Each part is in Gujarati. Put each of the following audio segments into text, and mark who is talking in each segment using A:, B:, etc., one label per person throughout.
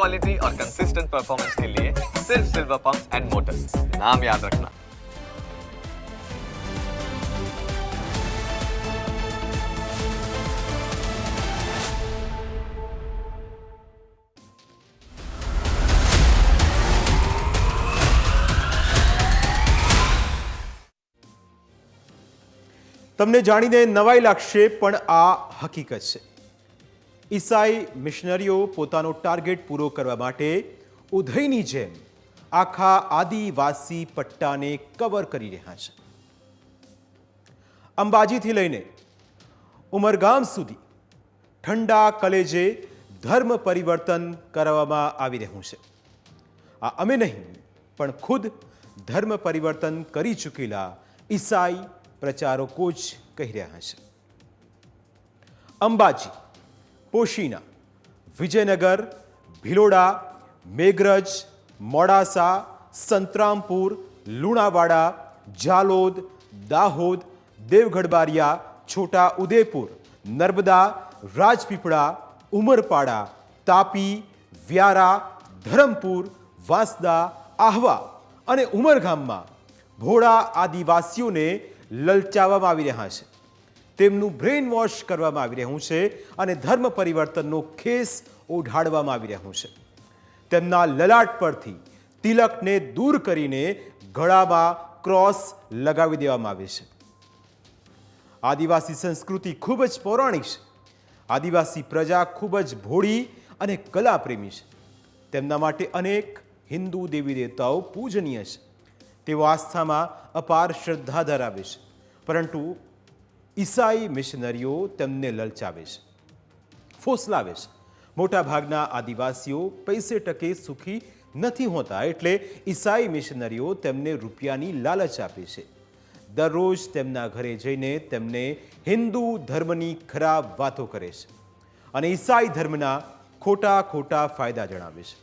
A: क्वालिटी और कंसिस्टेंट परफॉर्मेंस के लिए सिर्फ सिल्वर पंप्स एंड मोटर्स नाम याद रखना
B: તમને જાણીને નવાઈ લાગશે પણ આ હકીકત છે ઈસાઈ મિશનરીઓ પોતાનો ટાર્ગેટ પૂરો કરવા માટે ઉધઈની જેમ આખા આદિવાસી પટ્ટાને કવર કરી રહ્યા છે. અંબાજીથી લઈને ઉમરગામ સુધી ઠંડા કલેજે ધર્મ પરિવર્તન કરવામાં આવી રહ્યું છે. આ અમે નહીં, પણ ખુદ ધર્મ પરિવર્તન કરી ચૂકેલા ઈસાઈ પ્રચારકો જ કહી રહ્યા છે. અંબાજી પોશીના, વિજયનગર, ભિલોડા, મેઘરજ, મોડાસા, સંતરામપુર, લુણાવાડા જાલોદ દાહોદ, દેવગઢબારિયા છોટા ઉદેપુર નર્મદા, રાજપીપળા, ઉમરપાડા, તાપી, વ્યારા, ધરમપુર, વાંસદા, આહવા અને ઉમરગામમાં ભોળા આદિવાસીઓને લલચાવવામાં આવી રહ્યા છે. તેમનું બ્રેન વોશ કરવામાં આવી રહ્યું છે અને ધર્મ પરિવર્તનનો ખેસ ઓઢાડવામાં આવી રહ્યું છે. તેમના લલાટ પરથી તિલકને દૂર કરીને ગળામાં ક્રોસ લગાવી દેવામાં આવે છે. આદિવાસી સંસ્કૃતિ ખૂબ જ પૌરાણિક છે. આદિવાસી પ્રજા ખૂબ જ ભોળી અને કલાપ્રેમી છે. તેમના માટે અનેક હિન્દુ દેવી દેવતાઓ પૂજનીય છે. તેઓ આસ્થામાં અપાર શ્રદ્ધા ધરાવે છે. પરંતુ ઈસાઈ મિશનરીઓ તેમને લલચાવે છે, ફોસલાવે છે. મોટાભાગના આદિવાસીઓ પૈસે ટકે સુખી નથી હોતા એટલે ઈસાઈ મિશનરીઓ તેમને રૂપિયાની લાલચ આપે છે. દરરોજ તેમના ઘરે જઈને તેમને હિન્દુ ધર્મની ખરાબ વાતો કરે છે અને ઈસાઈ ધર્મના ખોટા ખોટા ફાયદા જણાવે છે.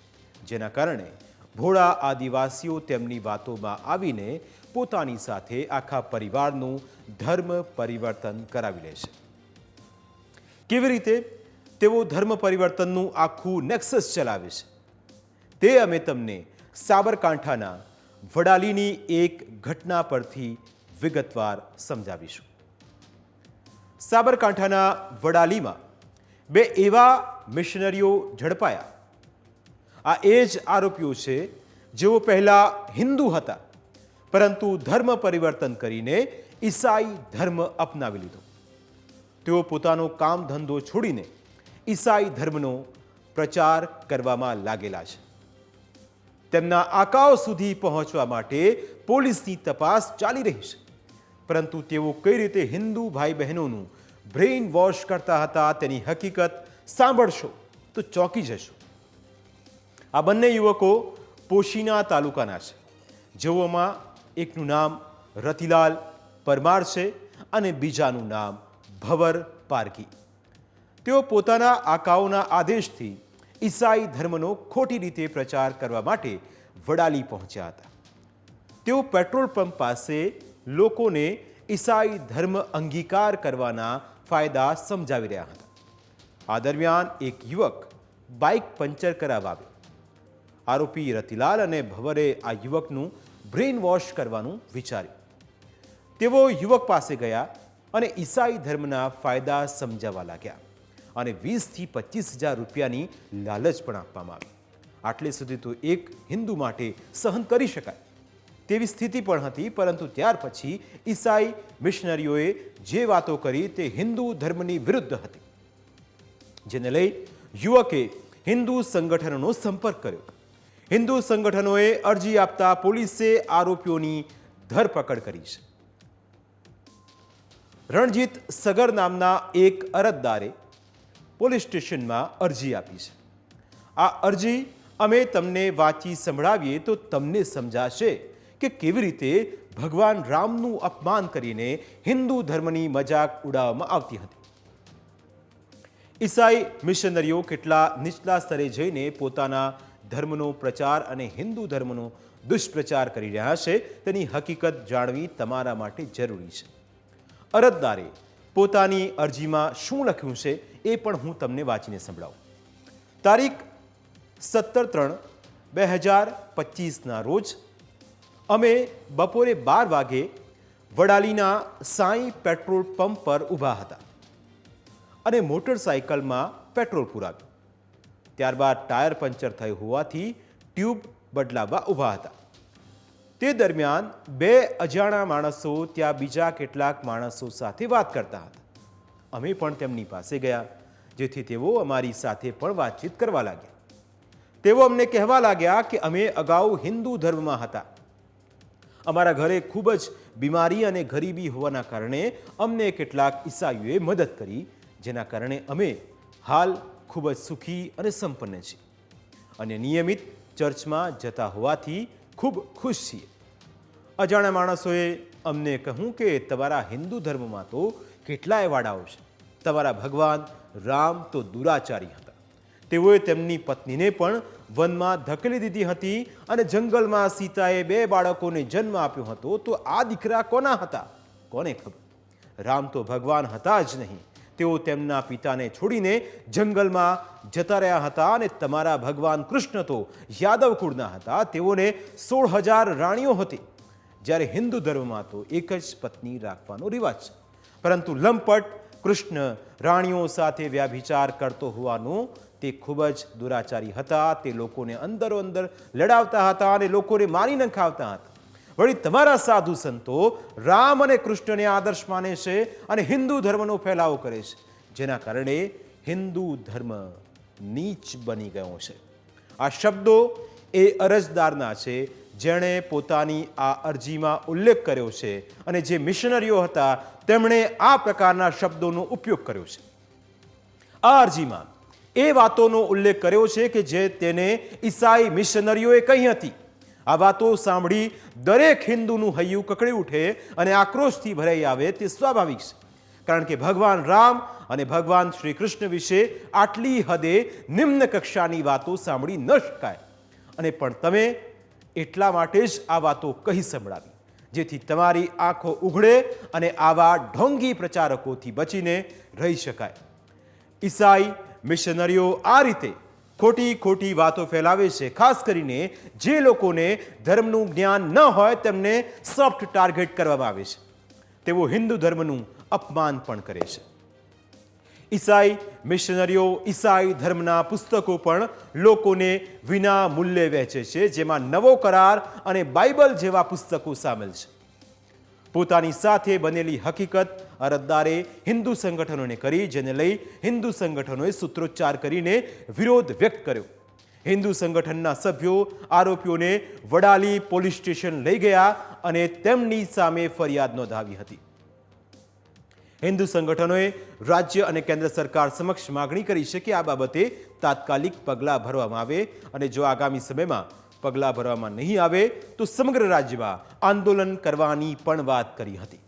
B: જેના કારણે ભોળા આદિવાસીઓ તેમની વાતોમાં આવીને પોતાની સાથે આખા પરિવારનું ધર્મ પરિવર્તન કરાવી લે છે. કેવી રીતે? તેઓ ધર્મ પરિવર્તનનું આખું નેક્સસ ચલાવે છે. તે અમે તમને સાબરકાંઠાના વડાલીની એક ઘટના પરથી વિગતવાર સમજાવીશું. સાબરકાંઠાના વડાલીમાં બે એવા મિશનરીઓ ઝડપાયા. આ એ જ આરોપીઓ છે જેઓ પહેલા હિન્દુ હતા. પરંતુ ધર્મ પરિવર્તન કરીને ઈસાઈ ધર્મ અપનાવી લીધો. તેઓ પોતાનો કામ ધંધો છોડીને ઈસાઈ ધર્મનો પ્રચાર કરવામાં લાગેલા છે. તેમના આકાઓ સુધી પહોંચવા માટે પોલીસની તપાસ ચાલી રહી છે. પરંતુ તેઓ કઈ રીતે હિન્દુ ભાઈ બહેનોનું બ્રેઇન વોશ કરતા હતા તેની હકીકત સાંભળશો તો ચોંકી જશો. આ બંને યુવકો પોશીના તાલુકાના છે. જેઓમાં એકનું નામ રતિલાલ પરમાર છે અને બીજાનું નામ ભવર પારકી. તેઓ પોતાના આકાઓના આદેશથી ઈસાઈ ધર્મનો ખોટી રીતે પ્રચાર કરવા માટે વડાલી પહોંચ્યા હતા. તેઓ પેટ્રોલ પંપ પાસે લોકોને ઈસાઈ ધર્મ અંગીકાર કરવાના ફાયદા સમજાવી રહ્યા હતા. આ દરમિયાન એક યુવક બાઇક પંચર કરાવવા આવ્યો. આરોપી રતિલાલ અને ભવરે આ યુવકનું બ્રેઇન વોશ કરવાનું વિચાર્યું. તેઓ યુવક પાસે ગયા અને ઈસાઈ ધર્મના ફાયદા સમજાવવા લાગ્યા અને વીસથી પચીસ હજાર રૂપિયાની લાલચ પણ આપવામાં આવી. આટલે સુધી તો એક હિન્દુ માટે સહન કરી શકાય તેવી સ્થિતિ પણ હતી, પરંતુ ત્યાર પછી ઈસાઈ મિશનરીઓએ જે વાતો કરી તે હિન્દુ ધર્મની વિરુદ્ધ હતી. જેને લઈ યુવકે હિન્દુ સંગઠનોનો સંપર્ક કર્યો. હિન્દુ સંગઠનોએ અરજી આપતા પોલીસે આરોપીઓની ધરપકડ કરી છે. રણજીત સગર નામના એક અરજદારે પોલીસ સ્ટેશનમાં અરજી આપી છે. આ અરજી અમે તમને વાંચી સંભળાવીએ તો તમને સમજાશે કે કેવી રીતે ભગવાન રામનું અપમાન કરીને હિન્દુ ધર્મની મજાક ઉડાવવામાં આવતી હતી. ઈસાઈ મિશનરીઓ કેટલા નીચલા સ્તરે જઈને પોતાના ધર્મનો પ્રચાર અને હિન્દુ ધર્મનો દુષ્પ્રચાર કરી રહ્યા છે, તેની હકીકત જાણવી તમારા માટે જરૂરી છે. અરજદારે પોતાની અરજીમાં શું લખ્યું છે, એ પણ હું તમને વાંચીને સંભળાવું. તારીખ સત્તર ત્રણ બે હજાર પચીસના રોજ અમે બપોરે બાર વાગે વડાલીના સાંઈ પેટ્રોલ પંપ પર ઊભા હતા અને મોટરસાયકલમાં પેટ્રોલ પુરાવ્યું. ત્યારબાદ ટાયર પંચર થયું હોવાથી ટ્યુબ બદલાવવા ઊભા હતા. તે દરમિયાન બે અજાણા માણસો ત્યાં બીજા કેટલાક માણસો સાથે વાત કરતા હતા. અમે પણ તેમની પાસે ગયા, જેથી તેઓ અમારી સાથે પણ વાતચીત કરવા લાગ્યા. તેઓ અમને કહેવા લાગ્યા કે અમે અગાઉ હિન્દુ ધર્મમાં હતા. અમારા ઘરે ખૂબ જ બીમારી અને ગરીબી હોવાના કારણે અમને કેટલાક ઈસાઈઓએ મદદ કરી, જેના કારણે અમે હાલ ખૂબ જ સુખી અને સંપન્ન છે અને નિયમિત ચર્ચમાં જતા હોવાથી ખૂબ ખુશ છીએ. અજાણ્યા માણસોએ અમને કહ્યું કે તમારા હિન્દુ ધર્મમાં તો કેટલાય વાડાઓ છે. તમારા ભગવાન રામ તો દુરાચારી હતા. તેઓએ તેમની પત્નીને પણ વનમાં ધકેલી દીધી હતી અને જંગલમાં સીતાએ બે બાળકોને જન્મ આપ્યો હતો તો આ દીકરા કોના હતા? કોને ખબર? રામ તો ભગવાન હતા જ નહીં. તેઓ તેમના પિતાને છોડીને જંગલમાં જતા રહ્યા હતા અને તમારા ભગવાન કૃષ્ણ તો યાદવ કુળના હતા. તેઓને સોળ હજાર રાણીઓ હતી. જ્યારે હિન્દુ ધર્મમાં તો એક જ પત્ની રાખવાનો રિવાજ છે. પરંતુ લંપટ કૃષ્ણ રાણીઓ સાથે વ્યાભિચાર કરતો હોવાનું તે ખૂબ જ દુરાચારી હતા. તે લોકોને અંદરો અંદર લડાવતા હતા અને લોકોને મારી નખાવતા હતા. વળી તમારા સાધુ સંતો રામ અને કૃષ્ણને આદર્શ માને છે અને હિન્દુ ધર્મનો ફેલાવો કરે છે. જેના કારણે હિન્દુ ધર્મ નીચ બની ગયો છે. આ શબ્દો એ અરજદારના છે, જેણે પોતાની આ અરજીમાં ઉલ્લેખ કર્યો છે અને જે મિશનરીઓ હતા તેમણે આ પ્રકારના શબ્દોનો ઉપયોગ કર્યો છે. આ અરજીમાં એ વાતોનો ઉલ્લેખ કર્યો છે કે જે તેને ઈસાઈ મિશનરીઓએ કહી હતી. આ વાતો સાંભળી દરેક હિન્દુનું હૈયું કકળી ઉઠે અને આક્રોશથી ભરાઈ આવે તે સ્વાભાવિક છે. કારણ કે ભગવાન રામ અને ભગવાન શ્રી કૃષ્ણ વિશે આટલી હદે નિમ્ન કક્ષાની વાતો સાંભળી ન શકાય. અને પણ તમે એટલા માટે જ આ વાતો કહી સંભળાવી, જેથી તમારી આંખો ઉઘડે અને આવા ઢોંગી પ્રચારકોથી બચીને રહી શકાય. ઈસાઈ મિશનરીઓ આ રીતે ખોટી ખોટી વાતો ફેલાવે છે. ખાસ કરીને જે લોકોને ધર્મનું જ્ઞાન ન હોય તેમને સોફ્ટ ટાર્ગેટ કરવામાં આવે છે. તેઓ હિન્દુ ધર્મનું અપમાન પણ કરે છે. ઈસાઈ મિશનરીઓ ઈસાઈ ધર્મના પુસ્તકો પણ લોકોને વિના મૂલ્યે વહેંચે છે, જેમાં નવો કરાર અને બાઇબલ જેવા પુસ્તકો સામેલ છે. પોતાની સાથે બનેલી હકીકત અરજદારે હિન્દુ સંગઠનોને કરી, જેને લઈ હિન્દુ સંગઠનોએ સૂત્રોચ્ચાર કરીને વિરોધ વ્યક્ત કર્યો. હિન્દુ સંગઠનના સભ્યો આરોપીઓને વડાલી પોલીસ સ્ટેશન લઈ ગયા અને તેમની સામે ફરિયાદ નોંધાવી હતી. હિન્દુ સંગઠનોએ રાજ્ય અને કેન્દ્ર સરકાર સમક્ષ માગણી કરી છે કે આ બાબતે તાત્કાલિક પગલાં ભરવામાં આવે અને જો આગામી સમયમાં પગલાં ભરવામાં નહીં આવે, તો સમગ્ર રાજ્યમાં આંદોલન કરવાની પણ વાત કરી હતી.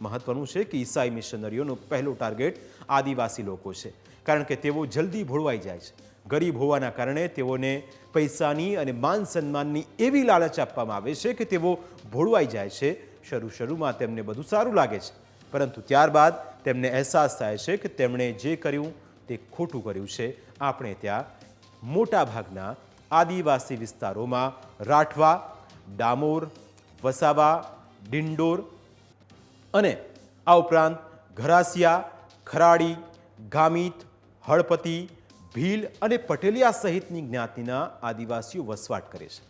B: મહત્વનું છે કે ઈસાઈ મિશનરીઓનો પહેલો ટાર્ગેટ આદિવાસી લોકો છે. કારણ કે તેઓ જલ્દી ભોળવાઈ જાય છે. ગરીબ હોવાના કારણે તેઓને પૈસાની અને માન સન્માનની એવી લાલચ આપવામાં આવે છે કે તેઓ ભોળવાઈ જાય છે. શરૂ શરૂમાં તેમને બધું સારું લાગે છે. પરંતુ ત્યારબાદ તેમને અહેસાસ થાય છે કે તેમણે જે કર્યું તે ખોટું કર્યું છે. આપણે ત્યાં મોટા ભાગના આદિવાસી વિસ્તારોમાં રાઠવા, ડામોર, વસાવા, ડિંડોર અને આ ઉપરાંત ઘરાસિયા, ખરાડી, ગામિત, હળપતિ, ભીલ અને પટેલિયા સહિતની જ્ઞાતિના આદિવાસીઓ વસવાટ કરે છે.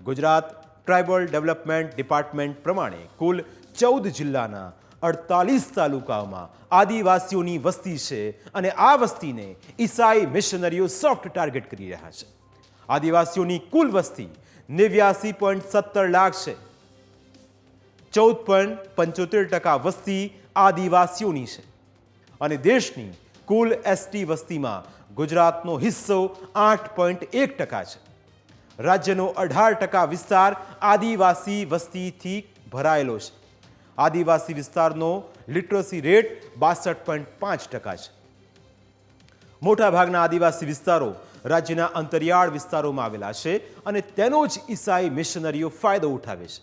B: ગુજરાત ટ્રાઇબલ ડેવલપમેન્ટ ડિપાર્ટમેન્ટ પ્રમાણે કુલ ચૌદ જિલ્લાના અડતાલીસ તાલુકાઓમાં આદિવાસીઓની વસ્તી છે અને આ વસ્તીને ઈસાઈ મિશનરીઓ સોફ્ટ ટાર્ગેટ કરી રહ્યા છે. આદિવાસીઓની કુલ વસ્તી નેવ્યાસી પોઈન્ટ સત્તર લાખ છે. ચૌદ પોઈન્ટ પંચોતેર ટકા વસ્તી આદિવાસીઓની છે. અને દેશની કુલ એસટી વસ્તીમાં ગુજરાતનો હિસ્સો આઠ પોઈન્ટ એક ટકા છે. રાજ્યનો અઢાર ટકા વિસ્તાર આદિવાસી વસ્તીથી ભરાયેલો છે. આદિવાસી વિસ્તારનો લિટરસી રેટ બાસઠ પોઈન્ટ પાંચ ટકા છે. મોટાભાગના આદિવાસી વિસ્તારો રાજ્યના અંતરિયાળ વિસ્તારોમાં આવેલા છે અને તેનો જ ઈસાઈ મિશનરીઓ ફાયદો ઉઠાવે છે.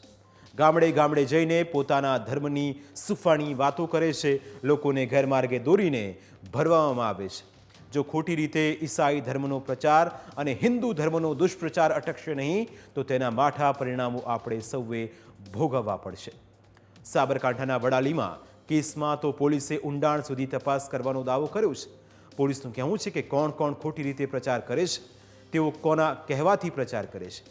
B: ગામડે ગામડે જઈને પોતાના ધર્મની સુફાણી વાતો કરે છે. લોકોને ગેરમાર્ગે દોરીને ભરવામાં આવે છે. જો ખોટી રીતે ઈસાઈ ધર્મનો પ્રચાર અને હિન્દુ ધર્મનો દુષ્પ્રચાર અટકશે નહીં, તો તેના માઠા પરિણામો આપણે સૌએ ભોગવવા પડશે. સાબરકાંઠાના વડાલીમાં કેસમાં તો પોલીસે ઊંડાણ સુધી તપાસ કરવાનો દાવો કર્યો છે. પોલીસનું કહેવું છે કે કોણ કોણ ખોટી રીતે પ્રચાર કરે છે, તેઓ કોના કહેવાથી પ્રચાર કરે છે.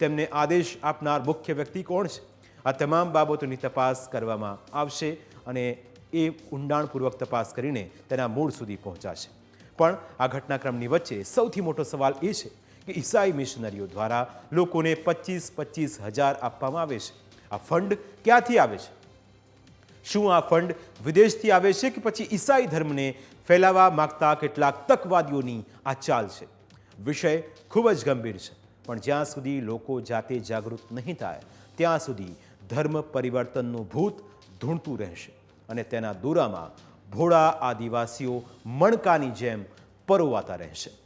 B: તેમને આદેશ આપનાર મુખ્ય વ્યક્તિ કોણ છે? આ તમામ બાબતોની તપાસ કરવામાં આવશે અને એ ઊંડાણપૂર્વક તપાસ કરીને તેના મૂળ સુધી પહોંચાશે. પણ આ ઘટનાક્રમની વચ્ચે સૌથી મોટો સવાલ એ છે કે ઈસાઈ મિશનરીઓ દ્વારા લોકોને પચીસ પચીસ હજાર આપવામાં આવે છે. આ ફંડ ક્યાંથી આવે છે? શું આ ફંડ વિદેશથી આવે છે કે પછી ઈસાઈ ધર્મને ફેલાવવા માગતા કેટલાક તકવાદીઓની આ ચાલ છે? વિષય ખૂબ જ ગંભીર છે. પણ જ્યાં સુધી લોકો જાતે જાગૃત નહીં થાય, ત્યાં સુધી ધર્મ પરિવર્તનનું ભૂત ધૂણતું રહેશે. અને તેના દોરામાં ભોળા આદિવાસીઓ મણકાની જેમ પરોવાતા રહેશે.